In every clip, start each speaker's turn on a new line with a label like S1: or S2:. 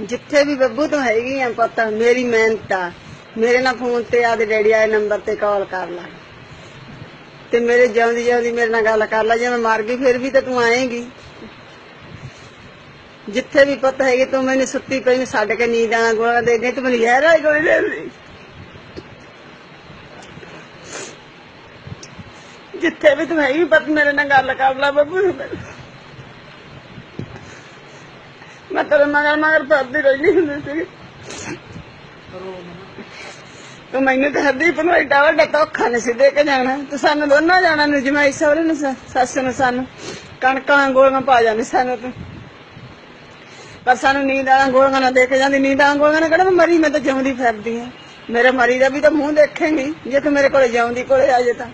S1: ਜਿੱਥੇ ਵੀ ਬੱਬੂ ਤੂੰ ਹੈਗੀ ਆ ਪੁੱਤ, ਮੇਰੀ ਮਿਹਨਤ ਆ ਮੇਰੇ ਨਾਲ ਫੋਨ ਤੇ ਆਦੇ ਡੈਡੀ ਆਏ ਨੰਬਰ ਤੇ ਕਾਲ ਕਰ ਲੈ। ਤੇ ਮੇਰੇ ਜਿਉਂਦੀ ਜਿਉਂਦੀ ਮੇਰੇ ਨਾਲ ਗੱਲ ਕਰ ਲੈ, ਜੇ ਮੈਂ ਮਰ ਗਈ ਫਿਰ ਵੀ ਤਾਂ ਤੂੰ ਆਏਂਗੀ। ਜਿੱਥੇ ਵੀ ਪੁੱਤ ਹੈਗੀ, ਤੂੰ ਮੈਨੂੰ ਸੁੱਤੀ ਪਈ ਨੂੰ ਛੱਡ ਕੇ ਨੀਂਦ ਆਣਾ ਗੋਲਾ ਦੇ ਦੇ, ਤੂੰ ਮੈਨੂੰ ਯਾਰ ਆਈ ਗੋਲੀ ਦੇ ਦੇ। ਜਿੱਥੇ ਵੀ ਤੂੰ ਹੈਗੀ, ਪੁੱਤ ਮੇਰੇ ਨਾਲ ਗੱਲ ਕਰ ਲੈ ਬੱਬੂ ਮੈਂ ਤੇਰੇ ਮਗਰ ਮਗਰ ਫਿਰਦੀ ਰਹਿੰਦੀ ਹੁੰਦੀ ਸੀ ਤੂੰ ਮੈਨੂੰ ਤਾਂ ਹੱਦੀ ਪਰ ਐਡਾ ਵੱਡਾ ਧੋਖਾ ਨਹੀਂ ਸੀ ਦੇ ਕੇ ਜਾਣਾ। ਤੇ ਸਾਨੂੰ ਦੋਨਾਂ ਜਾਣਾ ਨੂੰ ਜਮਾਈ ਸਹੁਰੇ ਨੂੰ ਸੱਸ ਨੂੰ ਸਾਨੂੰ। ਕਣਕਾਂ ਗੋਲੀਆਂ ਪਾ ਜਾਂਦੀ ਸਾਨੂੰ ਤੂੰ। ਪਰ ਸਾਨੂੰ ਨੀਂਦ ਆਲਾਂ ਗੋਲੀਆਂ ਨਾ ਦੇ ਕੇ ਜਾਂਦੀ। ਨੀਂਦ ਆਲਾਂ ਗੋਲੀਆਂ ਨਾਲ ਕਿਹੜਾ ਮਰੀ, ਮੈਂ ਤਾਂ ਜਿਉਂਦੀ ਫਿਰਦੀ ਆ ਮੇਰੇ ਮਰੀ ਦਾ ਵੀ ਤਾਂ ਮੂੰਹ ਦੇਖੇਂਗੀ। ਜੇ ਤੂੰ ਮੇਰੇ ਕੋਲੇ ਜਿਉਂਦੀ ਕੋਲੇ ਆ ਜੇ ਤਾਂ।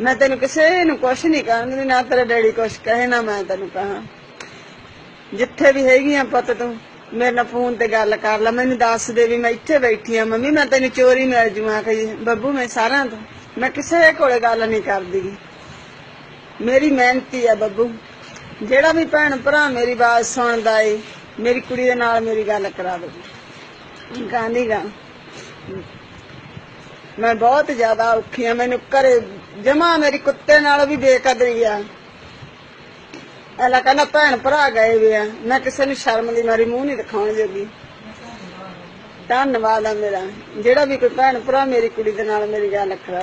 S1: ਮੈਂ ਤੈਨੂੰ ਕਿਸੇ ਨੂੰ ਕੁਛ ਨਹੀਂ ਕਹਿੰਦੀ ਨਾ ਤੇਰਾ ਡੈਡੀ ਕੁਛ ਕਹੇ, ਨਾ ਮੈਂ ਤੈਨੂੰ ਕਹਾਂ। ਜਿੱਥੇ ਵੀ ਹੈਗੀ ਆ ਪੁੱਤ ਤੂੰ, ਮੇਰੇ ਨਾਲ ਫੋਨ ਤੇ ਗੱਲ ਕਰ ਲੈ, ਮੈਨੂੰ ਦੱਸ ਦੇ ਵੀ ਮੈਂ ਇੱਥੇ ਬੈਠੀ ਆ ਮੰਮੀ, ਮੈਂ ਤੈਨੂੰ ਚੋਰੀ ਮਿਲ ਜੂਆਂ ਕਿ ਬੱਬੂ ਮੈਂ ਸਾਰਿਆਂ ਤੋਂ, ਮੈਂ ਕਿਸੇ ਕੋਲੇ ਗੱਲ ਨਹੀਂ ਕਰਦੀ। ਗੀ। ਮੇਰੀ ਮਿਹਨਤੀ ਆ ਬੱਬੂ, ਜਿਹੜਾ ਵੀ ਭੈਣ ਭਰਾ ਮੇਰੀ ਆਵਾਜ਼ ਸੁਣਦਾ ਏ, ਮੇਰੀ ਕੁੜੀ ਦੇ ਨਾਲ ਮੇਰੀ ਗੱਲ ਕਰਾ ਦੇ ਗਾਂਧੀ ਗਾ। ਮੈਂ ਬਹੁਤ ਜ਼ਿਆਦਾ ਔਖੀ ਆ, ਮੈਨੂੰ ਘਰੇ ਜਮਾ ਮੇਰੀ ਕੁੱਤੇ ਨਾਲ ਵੀ ਬੇਕਦਰੀ ਆ। ਐਲਾ ਕਹਿੰਦਾ ਭੈਣ ਭਰਾ ਗਏ ਵੇ ਆ। ਮੈਂ ਕਿਸੇ ਨੂੰ ਸ਼ਰਮ ਦੀ ਮਾਰੀ, ਮੂੰਹ ਨਹੀਂ ਦਿਖਾਉਣ ਜੋਗੀ। ਧੰਨਵਾਦ ਆ ਮੇਰਾ। ਜਿਹੜਾ ਵੀ ਕੋਈ ਭੈਣ ਭਰਾ ਮੇਰੀ ਕੁੜੀ ਦੇ ਨਾਲ ਮੇਰੀ ਗੱਲ ਕਰਾ।